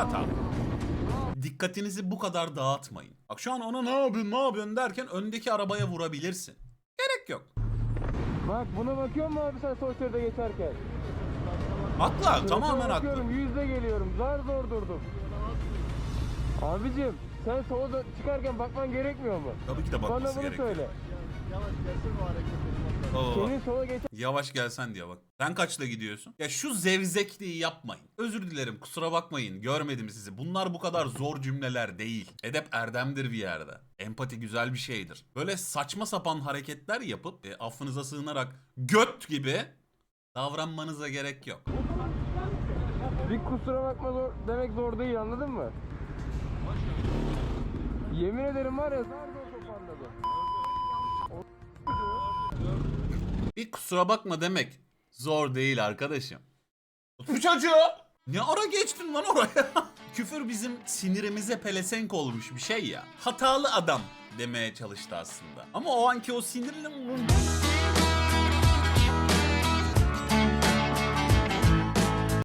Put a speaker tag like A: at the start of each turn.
A: hata. Dikkatinizi bu kadar dağıtmayın. Bak şu an ona ne yapıyorsun ne yapıyorsun derken öndeki arabaya vurabilirsin. Gerek yok.
B: Bak buna bakıyor musun abi sen sosyalde geçerken?
A: Haklı tamamen
B: Şuraya
A: haklı.
B: bakıyorum, Yüzde geliyorum. Zar zor durdum. Abicim sen sola çıkarken bakman gerekmiyor mu?
A: Tabii ki de
B: Bana
A: bakması
B: bunu
A: gerekiyor.
B: söyle.
A: Oo.
B: Senin sola geç
A: Yavaş gelsen diye bak. Sen kaçla gidiyorsun? Ya şu zevzekliği yapmayın. Özür dilerim kusura bakmayın görmedim sizi. Bunlar bu kadar zor cümleler değil. Edep erdemdir bir yerde. Empati güzel bir şeydir. Böyle saçma sapan hareketler yapıp e, affınıza sığınarak göt gibi davranmanıza gerek yok.
B: Bir kusura bakma zor, demek zor değil anladın mı? Yemin ederim var ya zar zor toparladı.
A: Bir kusura bakma demek zor değil arkadaşım. Bu çocuğu! Ne ara geçtin lan oraya? Küfür bizim sinirimize pelesenk olmuş bir şey ya. Hatalı adam demeye çalıştı aslında. Ama o anki o sinirle